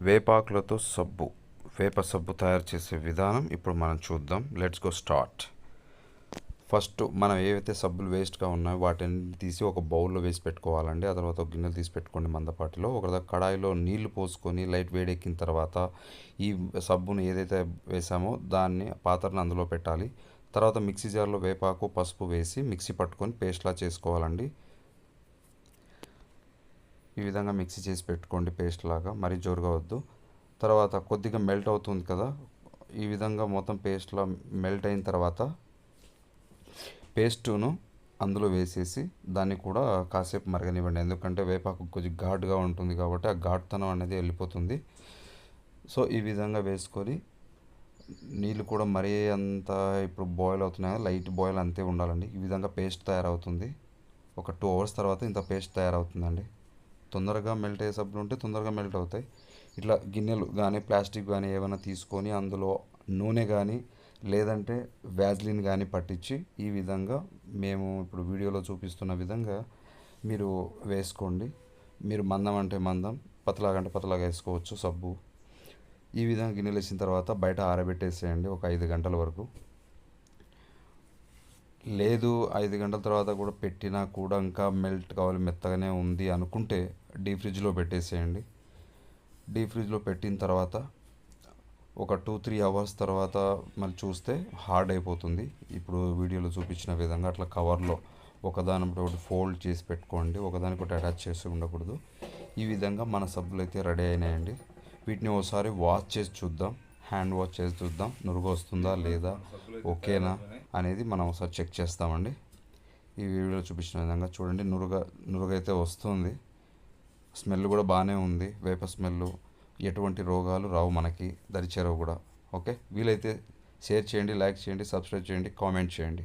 వేపాకులతో సబ్బు వేప సబ్బు తయారు చేసే విధానం ఇప్పుడు మనం చూద్దాం. లెట్స్ గో స్టార్ట్ ఫస్ట్ మనం ఏవైతే సబ్బులు వేస్ట్గా ఉన్నాయో వాటిని తీసి ఒక బౌల్లో వేసి పెట్టుకోవాలండి. ఆ తర్వాత ఒక గిన్నెలు తీసి పెట్టుకోండి మందపాటిలో. ఒక కడాయిలో నీళ్ళు పోసుకొని లైట్ వేడెక్కిన తర్వాత ఈ సబ్బును ఏదైతే వేసామో దాన్ని పాత్రను అందులో పెట్టాలి. తర్వాత మిక్సీ జార్లో వేపాకు పసుపు వేసి మిక్సీ పట్టుకొని పేస్ట్లా చేసుకోవాలండి. ఈ విధంగా మిక్సీ చేసి పెట్టుకోండి పేస్ట్ లాగా. మరీ జోరుగా వద్దు. తర్వాత కొద్దిగా మెల్ట్ అవుతుంది కదా. ఈ విధంగా మొత్తం పేస్ట్లో మెల్ట్ అయిన తర్వాత పేస్టును అందులో వేసేసి దాన్ని కూడా కాసేపు మరగనివ్వండి. ఎందుకంటే వేపాకు కొంచెం ఘాటుగా ఉంటుంది కాబట్టి ఆ ఘాటుతనం అనేది వెళ్ళిపోతుంది. సో ఈ విధంగా వేసుకొని నీళ్ళు కూడా మరీ అంత ఇప్పుడు బాయిల్ అవుతున్నాయి లైట్ బాయిల్ అంతే ఉండాలండి. ఈ విధంగా పేస్ట్ తయారవుతుంది. ఒక టూ అవర్స్ తర్వాత ఇంత పేస్ట్ తయారవుతుందండి. తొందరగా మెల్ట్ అయ్యే సబ్బులు ఉంటే తొందరగా మెల్ట్ అవుతాయి. ఇట్లా గిన్నెలు కానీ ప్లాస్టిక్ కానీ ఏమైనా తీసుకొని అందులో నూనె కానీ లేదంటే వ్యాజ్లిన్ కానీ పట్టించి ఈ విధంగా మేము ఇప్పుడు వీడియోలో చూపిస్తున్న విధంగా మీరు వేసుకోండి. మీరు మందం అంటే మందం పతలాగంటే పతలాగా వేసుకోవచ్చు సబ్బు. ఈ విధంగా గిన్నెలు వేసిన తర్వాత బయట ఆరబెట్టేసేయండి ఒక ఐదు గంటల వరకు. లేదు ఐదు గంటల తర్వాత కూడా పెట్టినా కూడా ఇంకా మెల్ట్ కావాలి మెత్తగానే ఉంది అనుకుంటే డీ ఫ్రిడ్జ్లో పెట్టేసేయండి. డీ ఫ్రిడ్జ్లో పెట్టిన తర్వాత ఒక టూ త్రీ అవర్స్ తర్వాత మళ్ళీ చూస్తే హార్డ్ అయిపోతుంది. ఇప్పుడు వీడియోలో చూపించిన విధంగా అట్లా కవర్లో ఒకదానితో ఒకటి ఫోల్డ్ చేసి పెట్టుకోండి. ఒకదానికి ఒకటి అటాచ్ చేసి ఉండకూడదు. ఈ విధంగా మన సబ్బులు అయితే రెడీ అయినాయండి. వీటిని ఒకసారి వాష్ చేసి చూద్దాం. హ్యాండ్ వాష్ చేసి చూద్దాం. నురుగు వస్తుందా లేదా? ఓకేనా? అనేది మనం ఒకసారి చెక్ చేస్తామండి. ఈ వీడియోలో చూపించిన విధంగా చూడండి. నురుగ నురుగైతే వస్తుంది. స్మెల్ కూడా బాగానే ఉంది వేప స్మెల్. ఎటువంటి రోగాలు రావు మనకి దరిచేరవు కూడా. ఓకే? వీలైతే షేర్ చేయండి లైక్ చేయండి సబ్స్క్రైబ్ చేయండి కామెంట్ చేయండి.